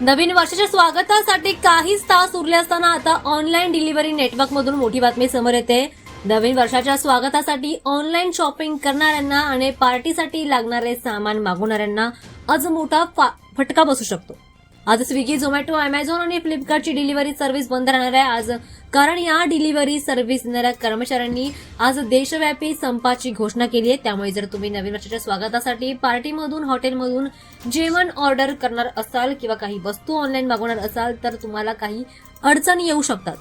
नवीन वर्षाच्या स्वागतासाठी काहीच तास उरले असताना आता ऑनलाईन डिलिव्हरी नेटवर्कमधून मोठी बातमी समोर येते. नवीन वर्षाच्या स्वागतासाठी ऑनलाईन शॉपिंग करणाऱ्यांना आणि पार्टीसाठी लागणारे सामान मागवणाऱ्यांना आज मोठा फा- फटका बसू शकतो. आज स्विगी झोमॅटो अमेझॉन आणि फ्लिपकार्टची डिलिव्हरी सर्व्हिस बंद राहणार आहे. आज कारण या डिलिव्हरी सर्व्हिस देणाऱ्या कर्मचाऱ्यांनी आज देशव्यापी संपाची घोषणा केली आहे. त्यामुळे जर तुम्ही नवीन वर्षाच्या स्वागतासाठी पार्टीमधून हॉटेलमधून जेवण ऑर्डर करणार असाल किंवा काही वस्तू ऑनलाईन मागवणार असाल तर तुम्हाला काही अडचणी येऊ शकतात.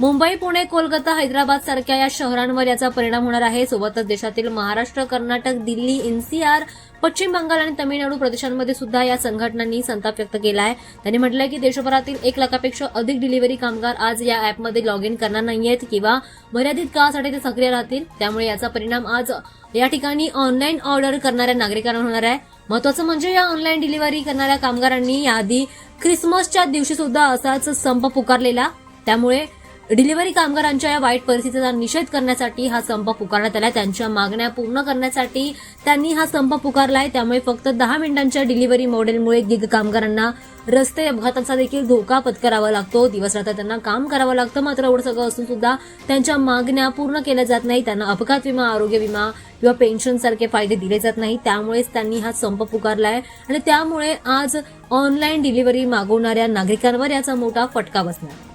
मुंबई पुणे कोलकाता हैदराबाद सारख्या या शहरांवर याचा परिणाम होणार आहे. सोबतच देशातील महाराष्ट्र कर्नाटक दिल्ली एनसीआर पश्चिम बंगाल आणि तामिळनाडू प्रदेशांमध्ये सुद्धा या संघटनांनी संताप व्यक्त केला आहे. त्यांनी म्हटलंय की देशभरातील एक लाखापेक्षा अधिक डिलिव्हरी कामगार आज या ऍपमध्ये लॉग इन करणार नाहीयेत किंवा मर्यादित काळासाठी ते सक्रिय राहतील. त्यामुळे याचा परिणाम आज या ठिकाणी ऑनलाईन ऑर्डर करणाऱ्या नागरिकांना होणार आहे. महत्वाचं म्हणजे या ऑनलाईन डिलिव्हरी करणाऱ्या कामगारांनी याआधी ख्रिसमसच्या दिवशी सुद्धा असाच संप पुकारलेला. त्यामुळे डिलिव्हरी कामगारांच्या या वाईट परिस्थितीचा निषेध करण्यासाठी हा संप पुकारण्यात आलाय. त्यांच्या मागण्या पूर्ण करण्यासाठी त्यांनी हा संप पुकारलाय. त्यामुळे फक्त दहा मिनिटांच्या डिलिव्हरी मॉडेलमुळे गिग कामगारांना रस्ते अपघाताचा देखील धोका पत्करावा लागतो. दिवस रात्र त्यांना काम करावं लागतं. मात्र एवढं सगळं असून सुद्धा त्यांच्या मागण्या पूर्ण केल्या जात नाही त्यांना अपघात विमा आरोग्य विमा किंवा पेन्शन सारखे फायदे दिले जात नाही त्यामुळेच त्यांनी हा संप पुकारलाय. आणि त्यामुळे आज ऑनलाईन डिलिव्हरी मागवणाऱ्या नागरिकांवर याचा मोठा फटका बसणार